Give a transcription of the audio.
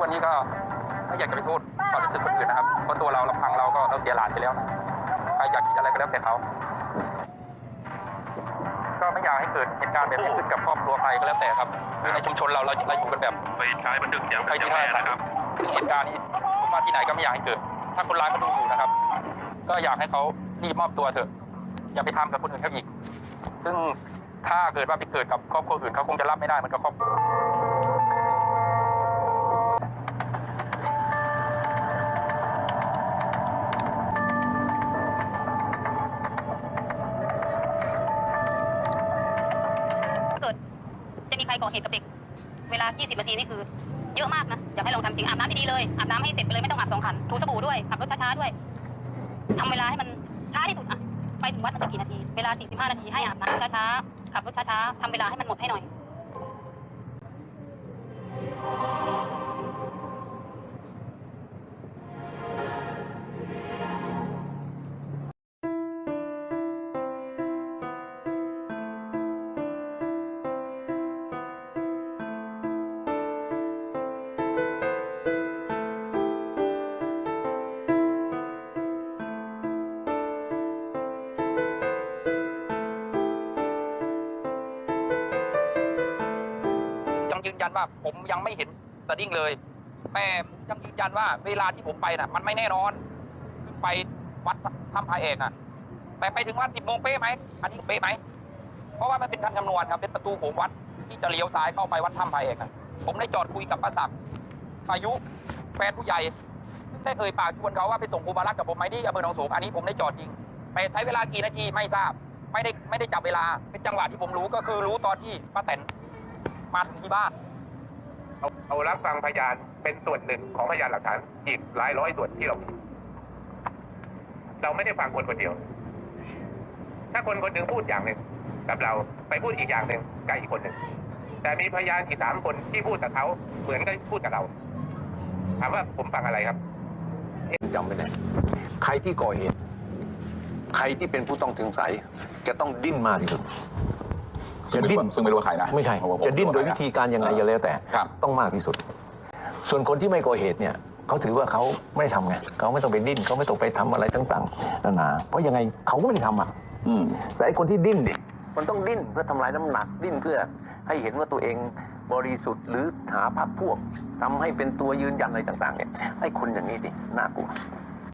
วันนี้ก็ไม่อยากจะไปโทษความรู้สึกคนอื่นนะครับเพราะตัวเราลำพังเราก็เราเสียหลานไปแล้วนะใครอยากคิดอะไรก็แล้วแต่เขา ก็ไม่อยากให้เกิดเหตุการณ์แบบนี้ขึ้นกับครอบครัวใครก็แล้วแต่ครับคือในชุมชนเราเราเราอยู่กันแบบไปใช้บันทึกเสียงใครจากที่แม่ท่าสานะครับซึ่งเหตุการณ์นี้ผมว่าที่ไหนก็ไม่อยากให้เกิด ถ้าคนร้ายเขาดูอยู่นะครับ ก็อยากให้เขารีบมอบตัวเถอะ อย่าไปทำกับคนอื่นเขาอีก ซึ่งถ้าเกิดว่าไปเกิดกับครอบครัวอื่นเขาคงจะรับไม่ได้เหมันกับครอบครัว ก่อเหตุกับเด็ก เวลา 20 นาทีนี่คือเยอะมากนะ อยากให้ลองทำจริง อาบน้ำดีๆเลย อาบน้ำให้เสร็จไปเลยไม่ต้องอาบสองขัน ถูสบู่ด้วย ขับรถช้าๆด้วย ทำเวลาให้มันช้าที่สุดอะไปถึงวัดมันจะกี่นาที เวลา 45 นาทีให้อาบน้ำช้าๆ ขับรถช้าๆทำเวลาให้มันหมดให้หน่อย ยังยืนยันว่าผมยังไม่เห็นสดิ้งเลย แต่ผมยังยืนยันว่าเวลาที่ผมไปน่ะ มันไม่แน่นอนคือไปวัดถ้ำพระเอกน่ะ แต่ไปถึงวัดสิบโมงเป๊ะไหมอันนี้เป๊ะไหมเพราะว่ามันเป็นทางจำนวนครับ เป็นประตูโผมวัดที่จะเลี้ยวซ้ายเข้าไปวัดถ้ำพระเอกน่ะผมได้จอดคุยกับป้าศักดิ์อายุแฟนผู้ใหญ่ได้เอ่ยปากชวนเขาว่าไปส่งครูบารักกับผมไหมที่อำเภอหนองสูงอันนี้ผมได้จอดจริงแต่ใช้เวลากี่นาทีไม่ทราบ ไม่ได้ไม่ได้จับเวลาเป็นจังหวะที่ผมรู้ก็คือรู้ตอนที่ป้าแตน มาถึงที่บ้านเอาเอารับฟังพยานเป็นส่วนหนึ่งของพยานหลักฐานอีกหลายร้อยส่วนที่เรามีเราไม่ได้ฟังคนคนเดียว ถ้าคนคนหนึ่งพูดอย่างหนึ่งกับเราไปพูดอีกอย่างหนึ่งกับอีกคนหนึ่งแต่มีพยานอีกสามคนที่พูดกับเขาเหมือนกับพูดกับเราถามว่าผมฟังอะไรครับจำไว้เลยใครที่ก่อเหตุ ใครที่เป็นผู้ต้องสงสัย จะต้องดิ้นมากที่สุด ซึ่งไม่รู้ว่าซึ่งไม่รู้ว่าใครนะไม่ใช่เพราว่าผมจะดิ้นโดยวิธีการยังไงเออก็แล้วแต่ครับต้องมากที่สุด ส่วนคนที่ไม่ก่อเหตุเนี่ยเขาถือว่าเขาไม่ได้ทำไงเขาไม่ต้องไปดิ้นเขาไม่ต้องไปทำอะไรต่างๆนานาเพราะยังไงเขาก็ไม่ได้ทำอะอืมแต่ไอ้คนที่ดิ้นเนี่ยมันต้องดิ้นเพื่อทำลายน้ำหนักดิ้นเพื่อ ให้เห็นว่าตัวเองบริสุทธิ์หรือหาพรรคพวกทำให้เป็นตัวยืนยันอะไรต่าง ๆ เนี่ยไอ้คนอย่างนี้ดิน่ากลัว